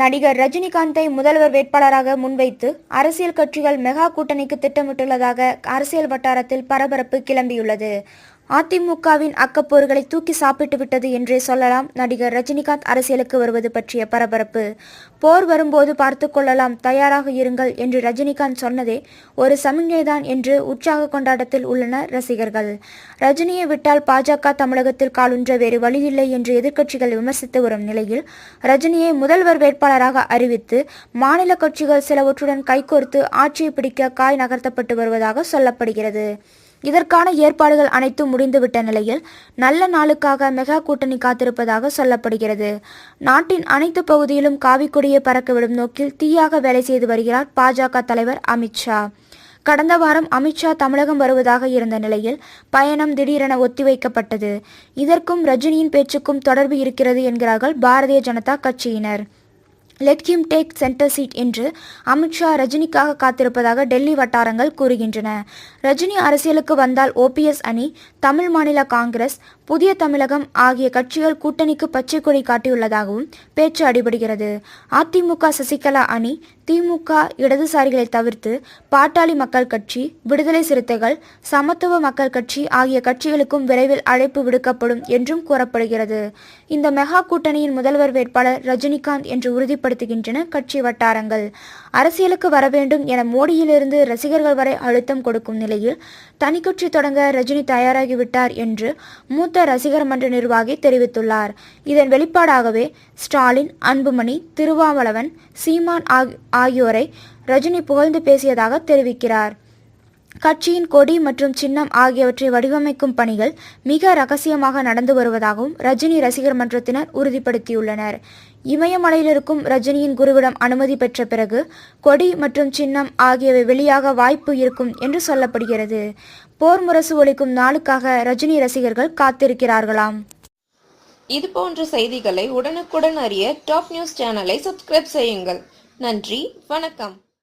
நடிகர் ரஜினிகாந்தை முதல்வர் வேட்பாளராக முன்வைத்து அரசியல் கட்சிகள் மெகா கூட்டணிக்கு திட்டமிட்டுள்ளதாக அரசியல் வட்டாரத்தில் பரபரப்பு கிளம்பியுள்ளது. அதிமுகவின் அக்கப்போர்களை தூக்கி சாப்பிட்டு விட்டது என்றே சொல்லலாம் நடிகர் ரஜினிகாந்த் அரசியலுக்கு வருவது பற்றிய பரபரப்பு. போர் வரும்போது பார்த்து கொள்ளலாம் தயாராக இருங்கள் என்று ரஜினிகாந்த் சொன்னதே ஒரு சமிஞ்சைதான் என்று உற்சாக கொண்டாட்டத்தில் உள்ளனர் ரசிகர்கள். ரஜினியை விட்டால் பாஜக தமிழகத்தில் காலுன்ற வேறு வழியில்லை என்று எதிர்க்கட்சிகள் விமர்சித்து வரும் நிலையில் ரஜினியை முதல்வர் வேட்பாளராக அறிவித்து மாநில கட்சிகள் சிலவற்றுடன் கைகோர்த்து ஆட்சியை பிடிக்க காய் நகர்த்தப்பட்டு வருவதாக சொல்லப்படுகிறது. இதற்கான ஏற்பாடுகள் அனைத்தும் முடிந்துவிட்ட நிலையில் நல்ல நாளுக்காக மெகா கூட்டணி காத்திருப்பதாக சொல்லப்படுகிறது. நாட்டின் அனைத்து பகுதியிலும் காவிக்கொடியை பறக்கவிடும் நோக்கில் தீயாக வேலை செய்து வருகிறார் பாஜக தலைவர் அமித்ஷா கடந்த வாரம் அமித்ஷா தமிழகம் வருவதாக இருந்த நிலையில் பயணம் திடீரென ஒத்திவைக்கப்பட்டது. இதற்கும் ரஜினியின் பேச்சுக்கும் தொடர்பு இருக்கிறது என்கிறார்கள் பாரதிய ஜனதா கட்சியினர். Let him take centre seat என்று அமித்ஷா ரஜினிக்காக காத்திருப்பதாக டெல்லி வட்டாரங்கள் கூறுகின்றன. ரஜினி அரசியலுக்கு வந்தால் ஓபிஎஸ் அணி தமிழ் மாநில காங்கிரஸ் புதிய தமிழகம் ஆகிய கட்சிகள் கூட்டணிக்கு பச்சை கொடி காட்டியுள்ளதாகவும் பேச்சு அடிபடுகிறது. அதிமுக சசிகலா அணி திமுக இடதுசாரிகளை தவிர்த்து பாட்டாளி மக்கள் கட்சி விடுதலை சிறுத்தைகள் சமத்துவ மக்கள் கட்சி ஆகிய கட்சிகளுக்கும் விரைவில் அழைப்பு விடுக்கப்படும் என்றும் கூறப்படுகிறது. இந்த மெகா கூட்டணியின் முதல்வர் வேட்பாளர் ரஜினிகாந்த் என்று உறுதிப்படுத்துகின்றன கட்சி வட்டாரங்கள். அரசியலுக்கு வர வேண்டும் என மோடியிலிருந்து ரசிகர்கள் வரை அழுத்தம் கொடுக்கும் நிலையில் தனிக்கட்சி தொடங்க ரஜினி தயாராகிவிட்டார் என்று மூத்த ரசிகர் மன்ற நிர்வாகி தெரிவித்துள்ளார். இதன் வெளிப்பாடாகவே ஸ்டாலின் அன்புமணி திருவாவளவன் சீமான் ஆகியோரை ரஜினி புகழ்ந்து பேசியதாக தெரிவிக்கிறார். கட்சியின் கொடி மற்றும் சின்னம் ஆகியவற்றை வடிவமைக்கும் பணிகள் மிக ரகசியமாக நடந்து வருவதாகவும் ரஜினி ரசிகர் மன்றத்தினர் உறுதிப்படுத்தியுள்ளனர். இமயமலையில் இருக்கும் ரஜினியின் குருவிடம் அனுமதி பெற்ற பிறகு கொடி மற்றும் சின்னம் ஆகியவை வெளியாக வாய்ப்பு இருக்கும் என்று சொல்லப்படுகிறது. போர் முரசு ஒழிக்கும் நாளுக்காக ரஜினி ரசிகர்கள் காத்திருக்கிறார்களாம். இது போன்ற செய்திகளை உடனுக்குடன் அறிய டாப் நியூஸ் சேனலை சப்ஸ்கிரைப் செய்யுங்கள். நன்றி வணக்கம்.